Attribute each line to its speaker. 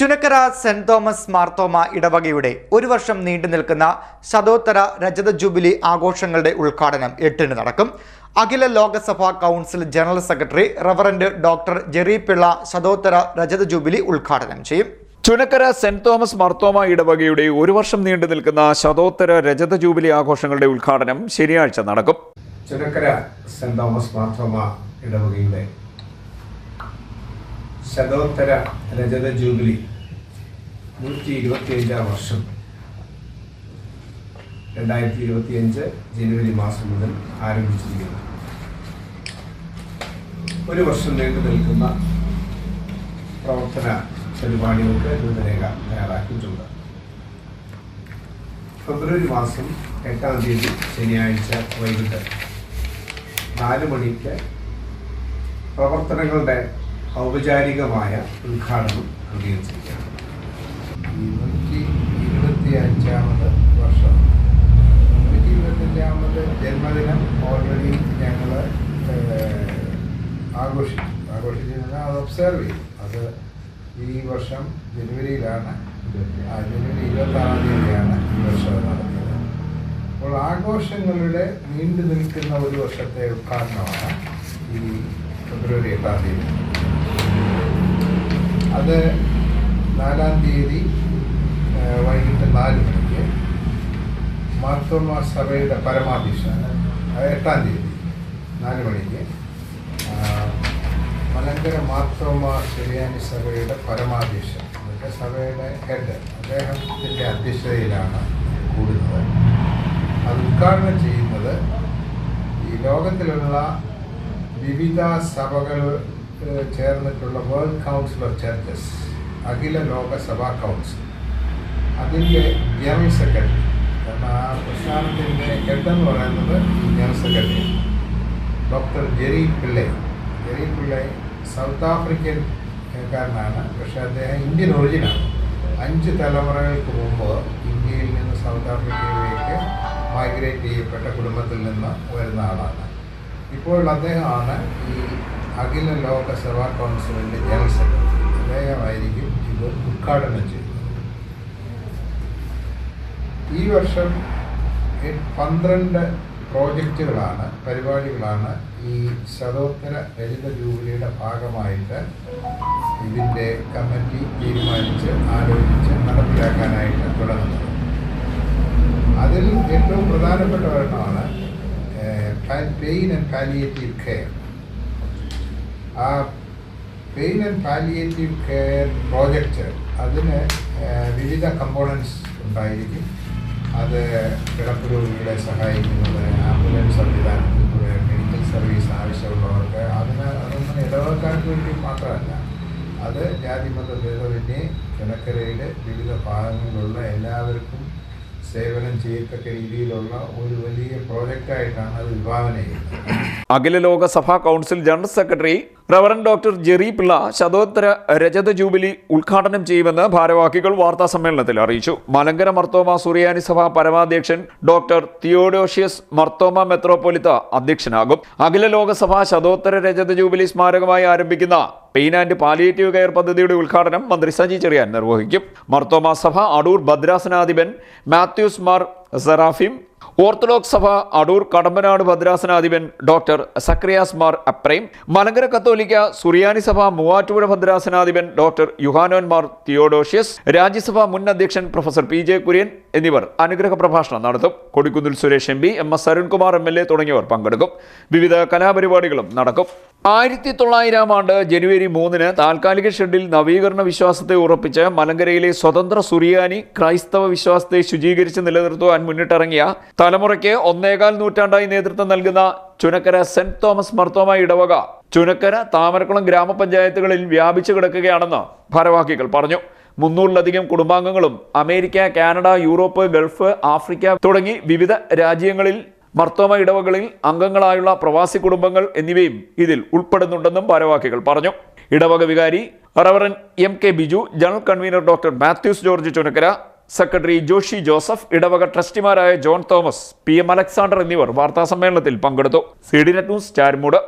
Speaker 1: Chunakkara saint Thomas Marthoma ഇടവകയുടെ ഒരു വർഷം നീണ്ടു നിൽക്കുന്ന ശതോത്തര രജത ജൂബിലി ആഘോഷങ്ങളുടെ ഉദ്ഘാടനം എട്ടിന് നടക്കും. അഖില ലോകസഭാ council general secretary reverend doctor Jerry Pillay ശതോത്തര രജത ജൂബിലി ഉദ്ഘാടനം ചെയ്യും.
Speaker 2: ചുനക്കര സെന്റ് തോമസ് മർത്തോമ ഇടവകയുടെ ഒരു വർഷം നീണ്ടു നിൽക്കുന്ന ശതോത്തര രജത ജൂബിലി ആഘോഷങ്ങളുടെ ഉദ്ഘാടനം ശനിയാഴ്ച നടക്കും.
Speaker 3: ചുനക്കര സെന്റ് തോമസ് മാർത്തോമ ഇടവകയുടെ ശതോത്തര രജത ജൂബിലി നൂറ്റി ഇരുപത്തിയഞ്ചാം വർഷം രണ്ടായിരത്തി ഇരുപത്തിയഞ്ച് ജനുവരി മാസം മുതൽ ആരംഭിച്ചിരിക്കുന്നു. ഒരു വർഷം നീണ്ടു നിൽക്കുന്ന പ്രവർത്തന പരിപാടികൾക്ക് രൂപരേഖ തയ്യാറാക്കിയിട്ടുണ്ട്. ഫെബ്രുവരി മാസം എട്ടാം തീയതി ശനിയാഴ്ച വൈകിട്ട് നാല് മണിക്ക് പ്രവർത്തനങ്ങളുടെ ഔപചാരികമായ ഉദ്ഘാടനം ക്രമീകരിച്ചിരിക്കുകയാണ്
Speaker 4: നൂറ്റി ഇരുപത്തി അഞ്ചാമത് വർഷം. നൂറ്റി ഇരുപത്തഞ്ചാമത് ജന്മദിനം ഓൾറെഡി ഞങ്ങൾ ആഘോഷിച്ചു. ആഘോഷിച്ചിരുന്ന അത് ഒബ്സർവ് ചെയ്തു. അത് ഈ വർഷം ജനുവരിയിലാണ്. ജനുവരി ഇരുപത്താറാം തീയതിയാണ് ഈ വർഷം നടത്തുന്നത് അപ്പോൾ ആഘോഷങ്ങളുടെ നീണ്ടു നിൽക്കുന്ന ഒരു വർഷത്തെ ഉദ്ഘാടനമാണ് ഈ ഫെബ്രുവരി എട്ടാം തീയതി. അത് നാലാം തീയതി വൈകിട്ട് നാല് മണിക്ക് മാർത്തോമ സഭയുടെ പരമാധീശ അത് എട്ടാം തീയതി നാല് മണിക്ക് മലങ്കര മാർത്തോമ ശരിയാനി സഭയുടെ പരമാധീശ എന്നിട്ട് സഭയുടെ ഹെഡ് അദ്ദേഹത്തിന്റെ അധ്യക്ഷതയിലാണ് കൂടുന്നത്. അത് ഉദ്ഘാടനം ചെയ്യുന്നത് ഈ ലോകത്തിലുള്ള വിവിധ സഭകൾ ചേർന്നിട്ടുള്ള വേൾഡ് കൗൺസിൽ ഓഫ് ചർച്ചസ് അഖില ലോകസഭാ കൗൺസിൽ അതിന്റെ ജനറൽ സെക്രട്ടറി കാരണം ആ പ്രസ്ഥാനത്തിന്റെ ഹെഡ് എന്ന് പറയുന്നത് general secretary doctor Jerry Pillay Jerry Pillay south African കാരനാണ്. പക്ഷേ അദ്ദേഹം ഇന്ത്യൻ ഒറിജിനാണ് അഞ്ച് തലമുറകൾക്ക് മുമ്പ് ഇന്ത്യയിൽ നിന്ന് സൗത്ത് ആഫ്രിക്കയിലേക്ക് മൈഗ്രേറ്റ് ചെയ്യപ്പെട്ട കുടുംബത്തിൽ നിന്ന് വരുന്ന ആളാണ്. ഇപ്പോൾ അദ്ദേഹമാണ് ഈ അഖില ലോക സഭാ കൗൺസിലിന്റെ ജനറൽ സെക്രട്ടറി. അദ്ദേഹമായിരിക്കും ഇത് ഉദ്ഘാടനം ചെയ്തത്. ഈ വർഷം പന്ത്രണ്ട് പ്രോജക്റ്റുകളാണ് പരിപാടികളാണ് ഈ ശതോത്തര രചിത ജൂബിലിയുടെ ഭാഗമായിട്ട് ഇതിന്റെ കമ്മിറ്റി തീരുമാനിച്ച് ആലോചിച്ച് നടപ്പിലാക്കാനായിട്ട് തുടങ്ങുന്നത്. അതിൽ ഏറ്റവും പ്രധാനപ്പെട്ട ഒരെണ്ണമാണ് പെയിൻ ആൻഡ് പാലിയേറ്റീവ് കെയർ. ആ pain and palliative care project അതിന് വിവിധ കമ്പോണൻസ് ഉണ്ടായിരിക്കും. അത് കിടപ്പ് രോഗികളെ സഹായിക്കുന്നത് ആംബുലൻസ് സംവിധാനത്തിൽ കൂടെ മെഡിക്കൽ സർവീസ് ആവശ്യമുള്ളവർക്ക് അതിന് അതൊന്നും ഇടവക്കാർക്ക് വേണ്ടി മാത്രമല്ല. അത് ജാതിമത ഭേദമന്യേ കിണക്കരയിലെ വിവിധ ഭാഗങ്ങളിലുള്ള എല്ലാവർക്കും സേവനം ചെയ്യത്തക്ക രീതിയിലുള്ള ഒരു വലിയ പ്രോജക്റ്റായിട്ടാണ് അത് വിഭാവന
Speaker 2: അഖില ലോകസഭാ council general secretary reverend doctor Jerry Pillay ശതോത്തര രജത ജൂബിലി ഉദ്ഘാടനം ചെയ്യുമെന്ന് ഭാരവാഹികൾ വാർത്താ സമ്മേളനത്തിൽ അറിയിച്ചു. മലങ്കര മർത്തോമ സുറിയാനി സഭ പരമാധ്യക്ഷൻ ഡോക്ടർ തിയോഡോഷ്യസ് മർത്തോമ മെത്രോപൊലിത്ത അധ്യക്ഷനാകും. അഖില ലോകസഭ ശതോത്തര രജത ജൂബിലി സ്മാരകമായി ആരംഭിക്കുന്ന പെയിൻ ആൻഡ് പാലിയേറ്റീവ് കെയർ പദ്ധതിയുടെ ഉദ്ഘാടനം മന്ത്രി സജി ചെറിയാൻ നിർവഹിക്കും. മർത്തോമാ സഭ അടൂർ ഭദ്രാസനാധിപൻ മാത്യൂസ് മാർ സെറാഫിം ഓർത്തഡോക്സ് സഭ അടൂർ കടമ്പനാട് ഭദ്രാസനാധിപൻ ഡോക്ടർ സക്രിയാസ് മാർ അപ്രൈം മലങ്കര കത്തോലിക്ക സുറിയാനി സഭ മൂവാറ്റുപുഴ ഭദ്രാസനാധിപൻ ഡോക്ടർ യുഹാനോൻ മാർ തിയോഡോഷ്യസ് രാജ്യസഭാ മുൻ അധ്യക്ഷൻ പ്രൊഫസർ പി ജെ കുര്യൻ എന്നിവർ അനുഗ്രഹ പ്രഭാഷണം നടത്തും. Kodikunnil Suresh M P M S Arunkumar M L A തുടങ്ങിയവർ പങ്കെടുക്കും. വിവിധ കലാപരിപാടികളും നടക്കും. ആയിരത്തി തൊള്ളായിരം ആണ്ട് ജനുവരി മൂന്നിന് താൽക്കാലിക ഷെഡിൽ നവീകരണ വിശ്വാസത്തെ ഉറപ്പിച്ച് മലങ്കരയിലെ സ്വതന്ത്ര സുറിയാനി ക്രൈസ്തവ വിശ്വാസത്തെ ശുചീകരിച്ച് നിലനിർത്തുവാൻ മുന്നിട്ടിറങ്ങിയ തലമുറയ്ക്ക് ഒന്നേകാൽ നൂറ്റാണ്ടായി നേതൃത്വം നൽകുന്ന ചുനക്കര സെന്റ് തോമസ് മർത്തോമ ഇടവക ചുനക്കര താമരക്കുളം ഗ്രാമപഞ്ചായത്തുകളിൽ വ്യാപിച്ചു കിടക്കുകയാണെന്ന് ഭാരവാഹികൾ പറഞ്ഞു. മുന്നൂറിലധികം കുടുംബാംഗങ്ങളും America Canada Europe Gulf Africa തുടങ്ങി വിവിധ രാജ്യങ്ങളിൽ മർത്തോമ ഇടവകളിൽ അംഗങ്ങളായുള്ള പ്രവാസി കുടുംബങ്ങൾ എന്നിവയും ഇതിൽ ഉൾപ്പെടുന്നുണ്ടെന്നും ഭാരവാഹികൾ പറഞ്ഞു. ഇടവക വികാരി reverend M K Biju general convener doctor Mathews George Chunakkara secretary Joshi Joseph ഇടവക ട്രസ്റ്റിമാരായ John Thomas P M Alexander എന്നിവർ വാർത്താസമ്മേളനത്തിൽ പങ്കെടുത്തു. C D net news Charummood.